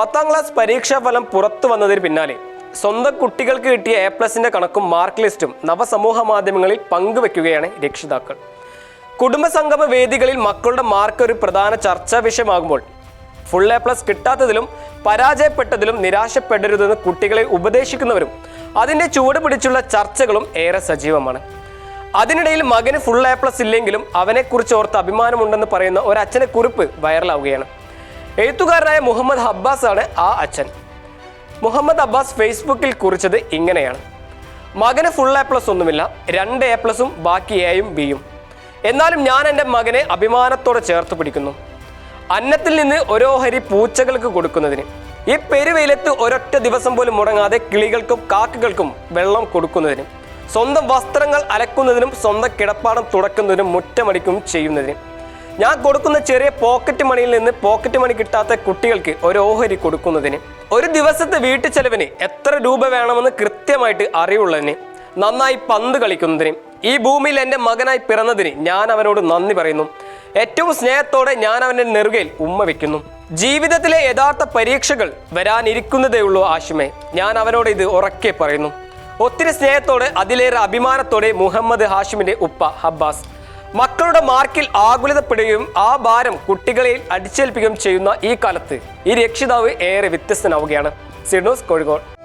പത്താം ക്ലാസ് പരീക്ഷാ ഫലം പുറത്തു വന്നതിന് പിന്നാലെ സ്വന്തം കുട്ടികൾക്ക് കിട്ടിയ എ പ്ലസിന്റെ കണക്കും മാർക്ക് ലിസ്റ്റും നവസമൂഹ മാധ്യമങ്ങളിൽ പങ്കുവെക്കുകയാണ് രക്ഷിതാക്കൾ. കുടുംബസംഗമ വേദികളിൽ മക്കളുടെ മാർക്ക് ഒരു പ്രധാന ചർച്ചാ വിഷയമാകുമ്പോൾ ഫുൾ എ പ്ലസ് കിട്ടാത്തതിലും പരാജയപ്പെട്ടതിലും നിരാശപ്പെടരുതെന്ന് കുട്ടികളെ ഉപദേശിക്കുന്നവരും അതിന്റെ ചുവട് പിടിച്ചുള്ള ചർച്ചകളും ഏറെ സജീവമാണ്. അതിനിടയിൽ മകന് ഫുൾ എ പ്ലസ് ഇല്ലെങ്കിലും അവനെക്കുറിച്ച് ഓർത്ത് അഭിമാനമുണ്ടെന്ന് പറയുന്ന ഒരച്ഛനെ കുറിപ്പ് വൈറലാവുകയാണ് എഴുത്തുകാരനായ മുഹമ്മദ് അബ്ബാസ് ആണ് ആ അച്ഛൻ. മുഹമ്മദ് അബ്ബാസ് ഫേസ്ബുക്കിൽ കുറിച്ചത് ഇങ്ങനെയാണ്. മകന് ഫുൾ എ പ്ലസ് ഒന്നുമില്ല രണ്ട് എ പ്ലസും ബാക്കി എയും ബിയും എന്നാലും ഞാൻ എന്റെ മകനെ അഭിമാനത്തോടെ ചേർത്ത് പിടിക്കുന്നു. അന്നത്തിൽ നിന്ന് ഓരോഹരി പൂച്ചകൾക്ക് കൊടുക്കുന്നതിന്. ഈ പെരുവെയിലത്ത് ഒരൊറ്റ ദിവസം പോലും മുടങ്ങാതെ കിളികൾക്കും കാക്കകൾക്കും വെള്ളം കൊടുക്കുന്നതിനും. സ്വന്തം വസ്ത്രങ്ങൾ അലക്കുന്നതിനും സ്വന്തം കിടപ്പാടം തുടക്കുന്നതിനും മുറ്റമടിക്കും ചെയ്യുന്നതിന്. ഞാൻ കൊടുക്കുന്ന ചെറിയ പോക്കറ്റ് മണിയിൽ നിന്ന് പോക്കറ്റ് മണി കിട്ടാത്ത കുട്ടികൾക്ക് ഒരു ഓഹരി കൊടുക്കുന്നതിന് ഒരു ദിവസത്തെ വീട്ടു ചെലവിന് എത്ര രൂപ വേണമെന്ന് കൃത്യമായിട്ട് അറിവുള്ളതിന് നന്നായി പന്ത് കളിക്കുന്നതിന് ഈ ഭൂമിയിൽ എന്റെ മകനായി പിറന്നതിന് ഞാൻ അവനോട് നന്ദി പറയുന്നു. ഏറ്റവും സ്നേഹത്തോടെ ഞാൻ അവന്റെ നെറുകയിൽ ഉമ്മ വെക്കുന്നു. ജീവിതത്തിലെ യഥാർത്ഥ പരീക്ഷകൾ വരാനിരിക്കുന്നതേ ഉള്ളൂ ആശുമേ. ഞാൻ അവനോട് ഇത് ഉറക്കെ പറയുന്നു. ഒത്തിരി സ്നേഹത്തോടെ അതിലേറെ അഭിമാനത്തോടെ മുഹമ്മദ് ഹാഷിമിന്റെ ഉപ്പ ഹബ്ബാസ്. മക്കളുടെ മാർക്കിൽ ആകുലതപ്പെടുകയും ആ ഭാരം കുട്ടികളിൽ അടിച്ചേൽപ്പിക്കുകയും ചെയ്യുന്ന ഈ കാലത്ത് ഈ രക്ഷിതാവ് ഏറെ വ്യത്യസ്തനാവുകയാണ്. സിഡോസ് കോഴിക്കോട്.